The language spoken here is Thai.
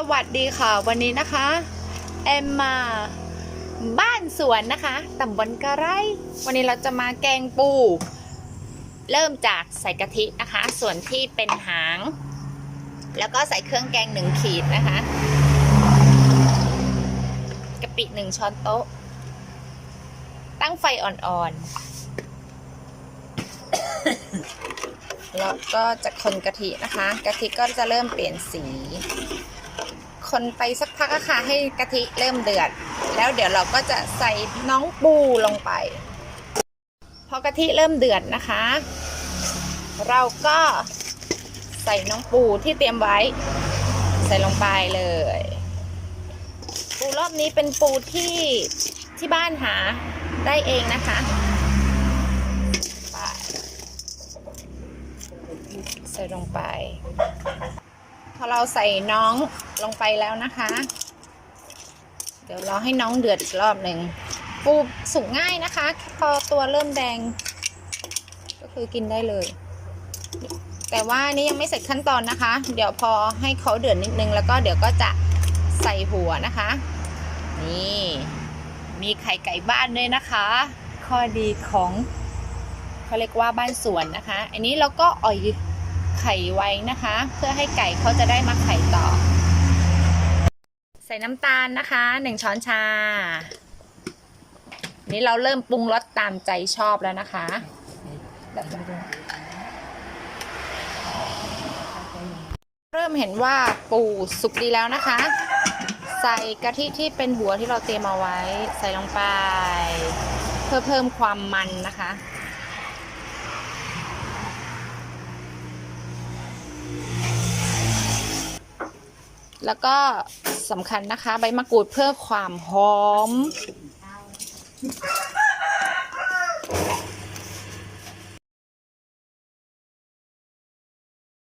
สวัสดีค่ะ วันนี้นะคะแอมมาบ้านสวนนะคะตำบลกระไร วันนี้เราจะมาแกงปู เริ่มจากใส่กะทินะคะ ส่วนที่เป็นหาง แล้วก็ใส่เครื่องแกงหนึ่งขีดนะคะกะปิหนึ่งช้อนโต๊ะ ตั้งไฟอ่อนๆแล้วก็จะคนกะทินะคะ กะทิก็จะเริ่มเปลี่ยนสี คนไปสักพักค่ะให้กะทิเริ่มเดือด แล้วเดี๋ยวเราก็จะใส่น้องปูลงไป พอกะทิเริ่มเดือดนะคะ เราก็ใส่น้องปูที่เตรียมไว้ ใส่ลงไปเลย ปูรอบนี้เป็นปูที่ที่บ้านหาได้เองนะคะใส่ลงไป พอเราใส่น้องลงไปแล้วนะคะ เดี๋ยวเราให้น้องเดือดอีกรอบหนึ่งปูสุกง่ายนะคะ พอตัวเริ่มแดง ก็คือกินได้เลย แต่ว่านี่ยังไม่เสร็จขั้นตอนนะคะ เดี๋ยวพอให้เขาเดือดนิดนึงแล้วก็เดี๋ยวก็จะใส่หัวนะคะ นี่ มีไข่ไก่บ้านด้วยนะคะ ข้อดีของเขาเรียกว่าบ้านสวนนะคะ อันนี้เราก็อ่อย ไข่ไว้นะคะ เพื่อให้ไก่เขาจะได้มาไข่ต่อ ใส่น้ำตาลนะคะหนึ่งช้อนชา นี่เราเริ่มปรุงรสตามใจชอบแล้วนะคะแบบเริ่มเห็นว่าปูสุกดีแล้วนะคะ ใส่กะทิที่เป็นหัวที่เราเตรียมเอาไว้ ใส่ลงไป เพื่อเพิ่มความมันนะคะ แล้วก็สำคัญนะคะ ใบมะกรูดเพื่อความหอม